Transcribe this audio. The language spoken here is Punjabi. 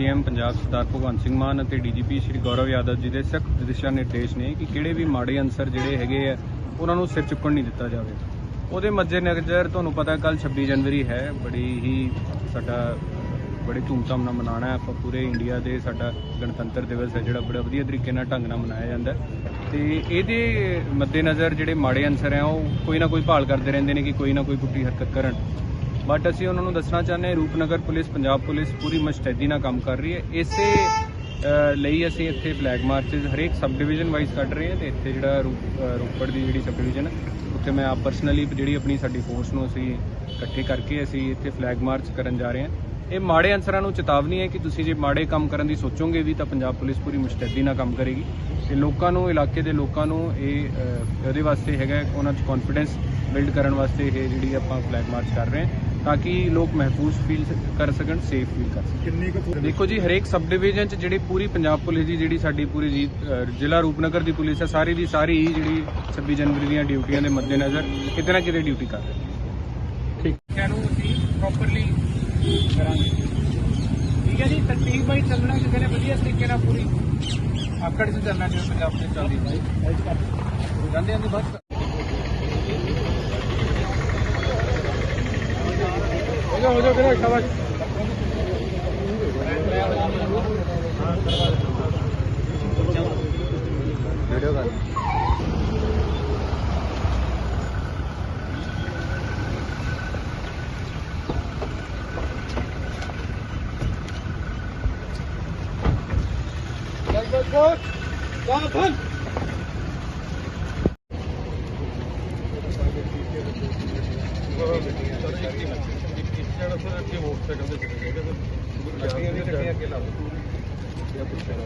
ਸੀਐਮ ਪੰਜਾਬ ਸਰਦਾਰ ਭਗਵੰਤ ਸਿੰਘ ਮਾਨ ਅਤੇ ਡੀਜੀਪੀ ਸ਼੍ਰੀ ਗੌਰਵ ਯਾਦਵ ਜੀ ਦੇ ਸਖਤ ਦਿਸ਼ਾ ਨਿਰਦੇਸ਼ ਨੇ ਕਿ ਕਿਹੜੇ ਵੀ ਮਾੜੇ ਅਨਸਰ ਜਿਹੜੇ ਹੈਗੇ ਆ, ਉਹਨਾਂ ਨੂੰ ਸਿਰ ਚੁੱਕਣ ਨਹੀਂ ਦਿੱਤਾ ਜਾਵੇ। ਉਹਦੇ ਮੱਦੇਨਜ਼ਰ ਤੁਹਾਨੂੰ ਪਤਾ ਕੱਲ 26 ਜਨਵਰੀ ਹੈ, ਬੜੀ ਹੀ ਸਾਡਾ, ਬੜੇ ਧੂਮਧਾਮ ਨਾਲ ਮਨਾਉਣਾ ਹੈ। ਆਪਾਂ ਪੂਰੇ ਇੰਡੀਆ ਦੇ ਸਾਡਾ ਗਣਤੰਤਰ ਦਿਵਸ ਹੈ, ਜਿਹੜਾ ਬੜਾ ਵਧੀਆ ਤਰੀਕੇ ਨਾਲ ਢੰਗ ਨਾਲ ਮਨਾਇਆ ਜਾਂਦਾ ਹੈ। ਤੇ ਇਹਦੇ ਮੱਦੇਨਜ਼ਰ ਜਿਹੜੇ ਮਾੜੇ ਅਨਸਰ ਆ ਉਹ ਕੋਈ ਨਾ ਕੋਈ ਭਾਲ ਕਰਦੇ ਰਹਿੰਦੇ ਨੇ ਕਿ ਕੋਈ ਨਾ ਕੋਈ ਪੁੱਠੀ ਹਰਕਤ ਕਰਨ। ਬਟ ਅਸੀਂ ਉਹਨਾਂ ਨੂੰ ਦੱਸਣਾ ਚਾਹੁੰਦੇ ਹਾਂ, ਰੂਪਨਗਰ ਪੁਲਿਸ, ਪੰਜਾਬ ਪੁਲਿਸ ਪੂਰੀ ਮੁਸ਼ਤੈਦੀ ਨਾਲ ਕੰਮ ਕਰ ਰਹੀ ਹੈ। ਇਸੇ ਲਈ ਅਸੀਂ ਇੱਥੇ ਫਲੈਗ ਮਾਰਚਸ ਹਰੇਕ ਸਬ ਡਿਵੀਜ਼ਨ ਵਾਈਜ਼ ਕੱਢ ਰਹੇ ਹਾਂ ਤੇ ਇੱਥੇ ਜਿਹੜਾ ਰੂਪ- ਰੋਪੜ ਦੀ ਜਿਹੜੀ ਸਬ ਡਿਵੀਜ਼ਨ ਹੈ, ਉੱਥੇ ਮੈਂ ਆਪ ਪਰਸਨਲੀ ਜਿਹੜੀ ਆਪਣੀ ਸਾਡੀ ਫੋਰਸ ਨੂੰ ਅਸੀਂ ਇਕੱਠੇ ਕਰਕੇ ਅਸੀਂ ਇੱਥੇ ਫਲੈਗ ਮਾਰਚ ਕਰਨ ਜਾ ਰਹੇ ਹਾਂ। ਇਹ ਮਾੜੇ ਅਨਸਰਾਂ ਨੂੰ ਚੇਤਾਵਨੀ ਹੈ ਕਿ ਤੁਸੀਂ ਜੇ ਮਾੜੇ ਕੰਮ ਕਰਨ ਦੀ ਸੋਚੋਗੇ ਵੀ ਤਾਂ ਪੰਜਾਬ ਪੁਲਿਸ ਪੂਰੀ ਮੁਸ਼ਤੈਦੀ ਨਾਲ ਕੰਮ ਕਰੇਗੀ। ਤੇ ਲੋਕਾਂ ਨੂੰ, ਇਲਾਕੇ ਦੇ ਲੋਕਾਂ ਨੂੰ ਇਹ ਉਹਦੇ ਵਾਸਤੇ ਹੈਗਾ ਉਹਨਾਂ 'ਚ ਕੌਨਫੀਡੈਂਸ ਬਿਲਡ ਕਰਨ ਵਾਸਤੇ ਇਹ ਜਿਹੜੀ ਆਪਾਂ ਫਲੈਗ ਮਾਰਚ ਕਰ ਰਹੇ ਹਾਂ। ਤਾਂ ਕਿ ਲੋਕ ਮਹਿਫੂਜ਼ ਫੀਲ ਕਰ ਸਕਣ ਸੇਫ ਫੀਲ ਕਰ ਸਕਣ। ਕਿੰਨੀ ਕੁ ਦੇਖੋ ਜੀ ਹਰੇਕ ਸਬ ਡਿਵੀਜ਼ਨ ਚ ਜਿਹੜੀ ਪੂਰੀ ਪੰਜਾਬ ਪੁਲਿਸ ਦੀ ਜਿਹੜੀ ਸਾਡੀ ਪੂਰੀ ਜੀ ਜ਼ਿਲ੍ਹਾ ਰੂਪਨਗਰ ਦੀ ਪੁਲਿਸ ਹੈ ਸਾਰੀ ਦੀ ਸਾਰੀ ਹੀ ਜਿਹੜੀ 26 ਜਨਵਰੀ ਦੀਆਂ ਡਿਊਟੀਆਂ ਦੇ ਮੱਦੇਨਜ਼ਰ ਕਿਤੇ ਨਾ ਕਿਤੇ ਡਿਊਟੀ ਕਰ ਰਹੀ ਹੈ। ਠੀਕ। ਹੈ ਨੂੰ ਅਸੀਂ ਪ੍ਰੋਪਰਲੀ ਕਰਾਂਗੇ। ਠੀਕ ਹੈ ਜੀ ਤਰਤੀਬ ਬਾਈ ਚੱਲਣਾ ਕਿਸੇ ਨੇ ਵਧੀਆ ਤਰੀਕੇ ਨਾਲ ਪੂਰੀ। ਆਕੜ ਚ ਚੱਲਣਾ ਜਿਵੇਂ ਪੰਜਾਬ ਦੇ ਚੱਲਦੀ ਬਾਈ ਜਾਂਦੇ ਜਾਂਦੇ ਬਸ। সবাই video call Good. Good. Good. Good. Good. Good. ਇਸ ਜਗ੍ਹਾ ਤੋਂ ਅੱਗੇ ਮੋਟਰਸਾਈਕਲ ਤੇ ਚਲੇ ਗਏ ਕਹਿੰਦੇ ਗੱਡੀਆਂ ਵੀ ਗੱਡੀਆਂ ਅੱਗੇ ਲਾ ਦੋ ਇਹ ਪੁੱਛਣਾ